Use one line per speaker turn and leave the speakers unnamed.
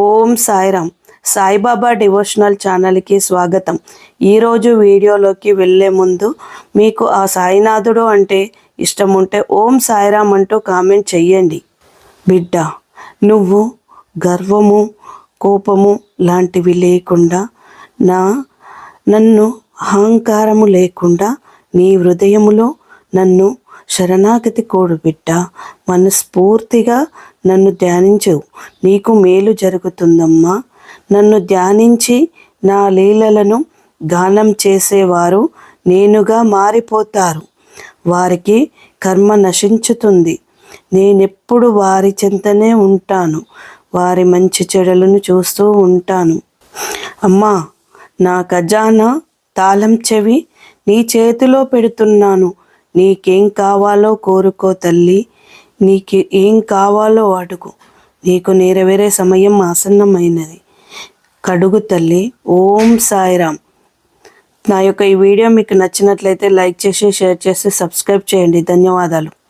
ఓం Sairam. Saibaba devotional ఛానల్కి స్వాగతం. ఈరోజు వీడియోలోకి వెళ్ళే ముందు మీకు ఆ సాయినాథుడు అంటే ఇష్టం ఉంటే ఓం సాయిరామ్ అంటూ కామెంట్ చెయ్యండి. బిడ్డ నువ్వు గర్వము కోపము లాంటివి లేకుండా నా నన్ను అహంకారము లేకుండా నీ హృదయములో నన్ను శరణాగతి కోడు బిడ్డ. మనస్ఫూర్తిగా నన్ను ధ్యానించు. నీకు మేలు జరుగుతుందమ్మా. నన్ను ధ్యానించి నా లీలలను గానం చేసేవారు నేనుగా మారిపోతారు. వారికి కర్మ నశించుతుంది. నేనెప్పుడు వారి చెంతనే ఉంటాను. వారి మంచి చెడులను చూస్తూ ఉంటాను. అమ్మా నా ఖజానా తాళం చెవి నీ చేతిలో పెడుతున్నాను. నీకేం కావాలో కోరుకో తల్లి. నీకు ఏం కావాలో వాటుకు నీకు నెరవేరే సమయం ఆసన్నమైనది. కడుగు తల్లి. ఓం సాయిరామ్. నా యొక్క ఈ వీడియో మీకు నచ్చినట్లయితే లైక్ చేసి షేర్ చేసి సబ్స్క్రైబ్ చేయండి. ధన్యవాదాలు.